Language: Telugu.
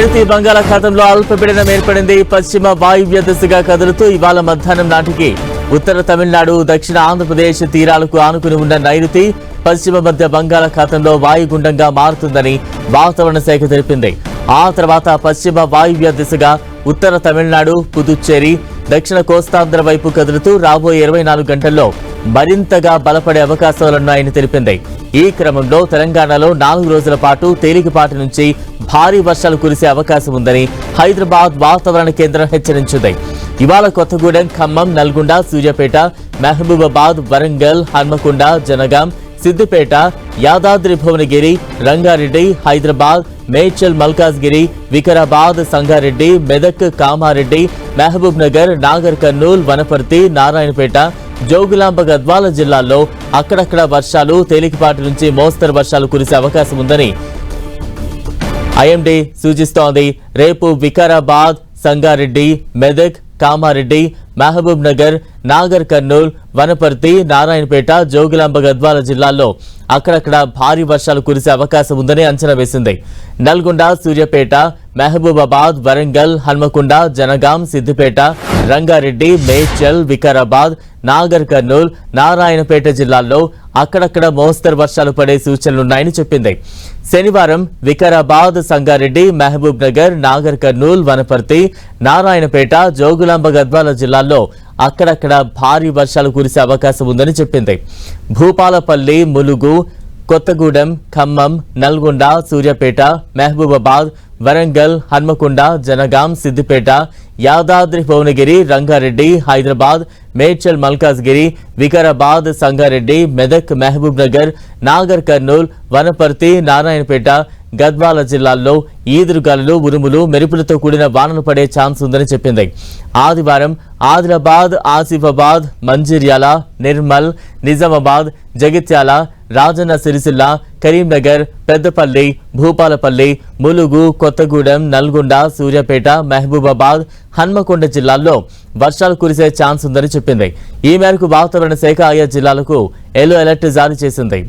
నైరుతి బంగాళాఖాతంలో అల్పపీడనం ఏర్పడింది. పశ్చిమ వాయువ్య దిశగా కదులుతూ ఇవాళ మధ్యాహ్నం నాటికి ఉత్తర తమిళనాడు దక్షిణ ఆంధ్రప్రదేశ్ తీరాలకు ఆనుకుని ఉన్న నైరుతి పశ్చిమ మధ్య బంగాళాఖాతంలో వాయుగుండంగా మారుతుందని వాతావరణ శాఖ తెలిపింది. ఆ తర్వాత పశ్చిమ వాయువ్య దిశగా ఉత్తర తమిళనాడు పుదుచ్చేరి దక్షిణ కోస్తాంధ్ర వైపు కదులుతూ రాబోయే ఇరవై నాలుగు గంటల్లో మరింతగా బలపడే అవకాశాలున్నాయని తెలిపింది. ఈ క్రమంలో తెలంగాణలో నాలుగు రోజుల పాటు తేలికపాటి నుంచి భారీ వర్షాలు కురిసే అవకాశం ఉందని హైదరాబాద్ వాతావరణ కేంద్రం హెచ్చరించింది. ఇవాళ కొత్తగూడెం ఖమ్మం నల్గొండ సూర్యాపేట మహబూబాబాద్ వరంగల్ హన్మకొండ జనగాం సిద్దిపేట యాదాద్రి భువనగిరి రంగారెడ్డి హైదరాబాద్ మేడ్చల్ మల్కాజ్గిరి వికారాబాద్ సంగారెడ్డి మెదక్ కామారెడ్డి మహబూబ్ నగర్ నాగర్ కర్నూల్ వనపర్తి నారాయణపేట జోగులాంబ గద్వాల జిల్లాల్లో అక్కడక్కడ వర్షాలు తేలికపాటి నుంచి మోస్తరు వర్షాలు కురిసే అవకాశం ఉందని ఐఎండీ సూచిస్తోంది. రేపు వికారాబాద్ సంగారెడ్డి మెదక్ కామారెడ్డి మహబూబ్ నగర్ నాగర్ కర్నూల్ వనపర్తి నారాయణపేట జోగులాంబ గద్వాల జిల్లాల్లో అక్కడక్కడ భారీ వర్షాలు కురిసే అవకాశం ఉందని అంచనా వేసింది. నల్గొండ సూర్యాపేట మహబూబాబాద్ వరంగల్ హన్మకొండ జనగాం సిద్దిపేట రంగారెడ్డి మేడ్చల్ వికారాబాద్ నాగర్ కర్నూల్ నారాయణపేట జిల్లాల్లో అక్కడక్కడ మోస్తరు వర్షాలు పడే సూచనలున్నాయని చెప్పింది. శనివారం వికారాబాద్ సంగారెడ్డి మహబూబ్ నగర్ నాగర్ కర్నూల్ వనపర్తి నారాయణపేట జోగులాంబ గద్వాల జిల్లాల్లో అక్కడక్కడ భారీ వర్షాలు కురిసే అవకాశం ఉందని చెప్పింది. భూపాలపల్లి ములుగు కొత్తగూడెం ఖమ్మం నల్గొండ సూర్యాపేట మహబూబాబాద్ వరంగల్ హన్మకొండ జనగాం సిద్దిపేట యాదాద్రి భువనగిరి రంగారెడ్డి హైదరాబాద్ మేడ్చల్ మల్కాజ్గిరి వికారాబాద్ సంగారెడ్డి మెదక్ మహబూబ్ నగర్ నాగర్ కర్నూల్ వనపర్తి నారాయణపేట గద్వాల జిల్లాల్లో ఈదురుగాలులు ఉరుములు మెరుపులతో కూడిన వానలు పడే ఛాన్స్ ఉందని చెప్పింది. ఆదివారం ఆదిలాబాద్ ఆసిఫాబాద్ మంచిర్యాల నిర్మల్ నిజామాబాద్ జగిత్యాల రాజన్న సిరిసిల్ల కరీంనగర్ పెద్దపల్లి భూపాలపల్లి ములుగు కొత్తగూడెం నల్గొండ సూర్యాపేట మహబూబాబాద్ హన్మకొండ జిల్లాల్లో వర్షాలు కురిసే ఛాన్స్ ఉందని చెప్పింది. ఈ మేరకు వాతావరణ శాఖ ఆయా జిల్లాలకు ఎల్లో అలర్ట్ జారీ చేసింది.